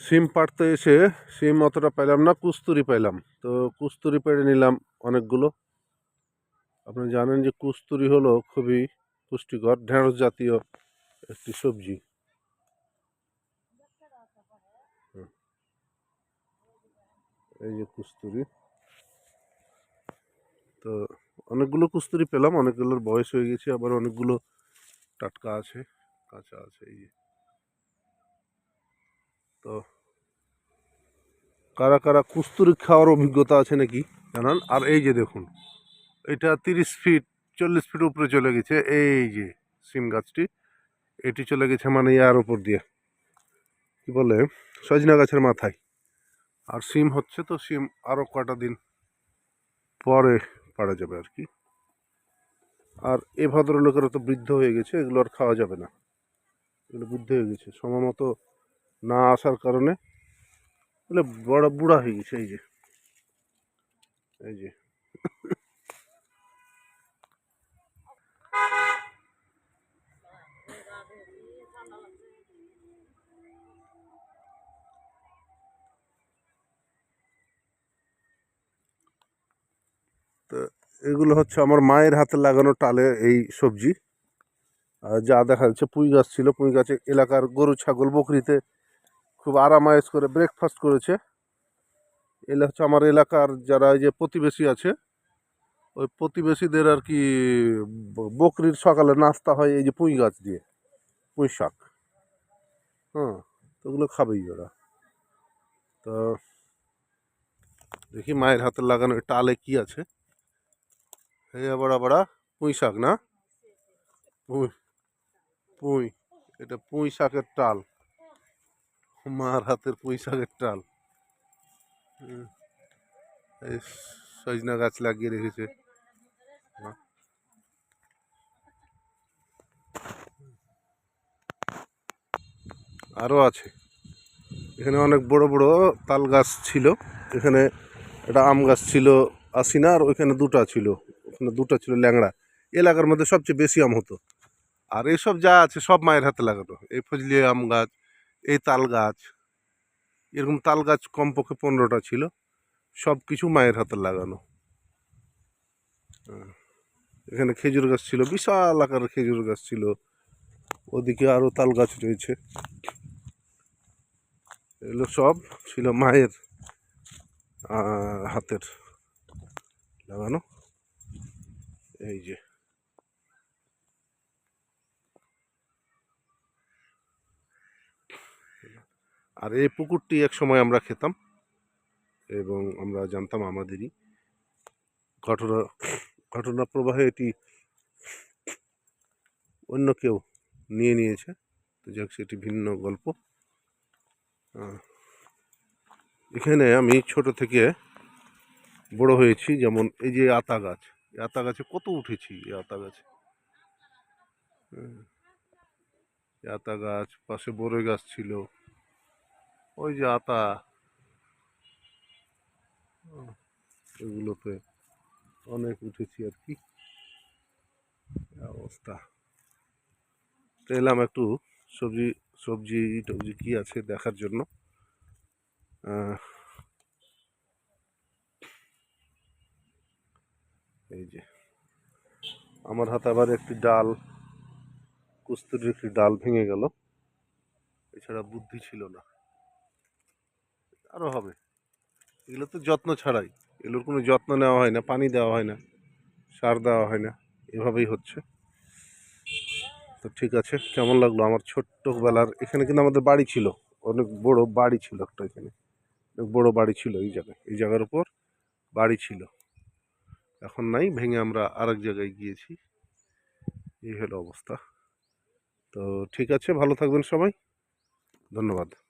সিম পাড়তে এসে সিম অতটা পাইলাম না, কুস্তুরি পাইলাম। তো কুস্তুরি পেড়ে নিলাম অনেকগুলো। আপনি জানেন যে কুস্তুরি হলো খুবই পুষ্টিকর, ঢেঁড়স জাতীয় একটি সবজি। এই যে কুস্তুরি। তো অনেকগুলো কুস্তুরি পেলাম, অনেকগুলোর বয়স হয়ে গেছে, আবার অনেকগুলো টাটকা আছে, কাঁচা আছে, এই যে। তো কারা কারা কুস্তুরি খাওয়ার অভিজ্ঞতা আছে নাকি জানান? আর এই যে দেখুন, এটা তিরিশ ফিট, চল্লিশ ফিট উপরে চলে গেছে। এই যে সিম গাছটি, এটি চলে গেছে মানে ইয়ার উপর দিয়ে। কি বলে? সজনা গাছের মাথায়। আর সিম হচ্ছে তো সিম আরও কটা দিন পরে পারা যাবে আর কি। আর এ ভদ্রলোকেরা তো বৃদ্ধ হয়ে গেছে, এগুলো আর খাওয়া যাবে না। এগুলো বৃদ্ধ হয়ে গেছে। সময় মতো না আসার কারণে বলে বড় বুড়া হয়ে গেছে, এই যে। এই যে। এগুলো হচ্ছে আমার মায়ের হাতে লাগানো টালে এই সবজি। আর যা দেখা যাচ্ছে, পুঁই গাছ ছিল, পুঁই গাছে এলাকার গরু, ছাগল, বকরিতে খুব আরামায়েজ করে ব্রেকফাস্ট করেছে। এলা হচ্ছে আমার এলাকার যারা এই যে প্রতিবেশী আছে, ওই প্রতিবেশীদের আর কি বকরির সকালে নাস্তা হয় এই যে পুঁই গাছ দিয়ে, পুঁই শাক। হ্যাঁ তো ওগুলো খাবেই ওরা। তো দেখি মায়ের হাতে লাগানো টালে কি আছে। এই আবার আবার পুঁই শাক না? পুঁই পুঁই, এটা পুঁই শাকের টাল মার হাতের পুঁই শাকের টাল সজনা গাছ লাগিয়ে রেখেছে। আরও আছে। এখানে অনেক বড় বড় তাল গাছ ছিল। এখানে একটা আম গাছ ছিল আসিনা আর ওইখানে দুটা ছিল। ওখানে দুটো ছিল ল্যাংড়া। এলাকার মধ্যে সবচেয়ে বেশি আম হতো। আর এইসব যা আছে সব মায়ের হাতে লাগানো। এই ফজলি আম গাছ এই তাল গাছ। এরকম তাল গাছ কমপক্ষে পনেরোটা ছিল। সব কিছু মায়ের হাতে লাগানো। হ্যাঁ। এখানে খেজুর গাছ ছিল, বিশাল আকারের খেজুর গাছ ছিল। ওদিকে আরও তাল গাছ রয়েছে। এগুলো সব ছিল মায়ের হাতের লাগানো। এই যে। আর এই পুকুরটি এক সময় আমরা খেতাম এবং আমরা জানতাম আমাদেরই ঘটনা ঘটনা প্রবাহে এটি অন্য কেউ নিয়ে নিয়েছে। তো যাক, সেটি ভিন্ন গল্প। এখানে আমি ছোট থেকে বড় হয়েছি, যেমন এই যে আতা গাছ। এই আতা গাছে কত উঠেছি, এই আতা গাছে? এই আতা গাছ পাশে বড়ই গাছ ছিল। ওই যে আতা। এগুলোতে অনেক উঠেছি আর কি। অবস্থা? এলাম একটু সবজি সবজি টবজি কী আছে দেখার জন্য। এই যে। আমার হাতে আবার একটি ডাল, কুস্তুরির একটি ডাল ভেঙে গেল। এছাড়া বুদ্ধি ছিল না। আরও হবে। এগুলো তো যত্ন ছাড়াই। এগুলোর কোনো যত্ন নেওয়া হয় না, পানি দেওয়া হয় না, সার দেওয়া হয় না, এভাবেই হচ্ছে। তো ঠিক আছে, কেমন লাগল? আমার ছোট্টবেলার, এখানে কিন্তু আমাদের বাড়ি ছিল, অনেক বড় বাড়ি ছিল একটা এখানে। অনেক বড় বাড়ি ছিল এই জায়গায়। এই জায়গার উপর বাড়ি ছিল। এখন নাই, ভেঙে আমরা আরেক জায়গায় গিয়েছি। এই হলো অবস্থা। তো ঠিক আছে, ভালো থাকবেন সবাই। ধন্যবাদ।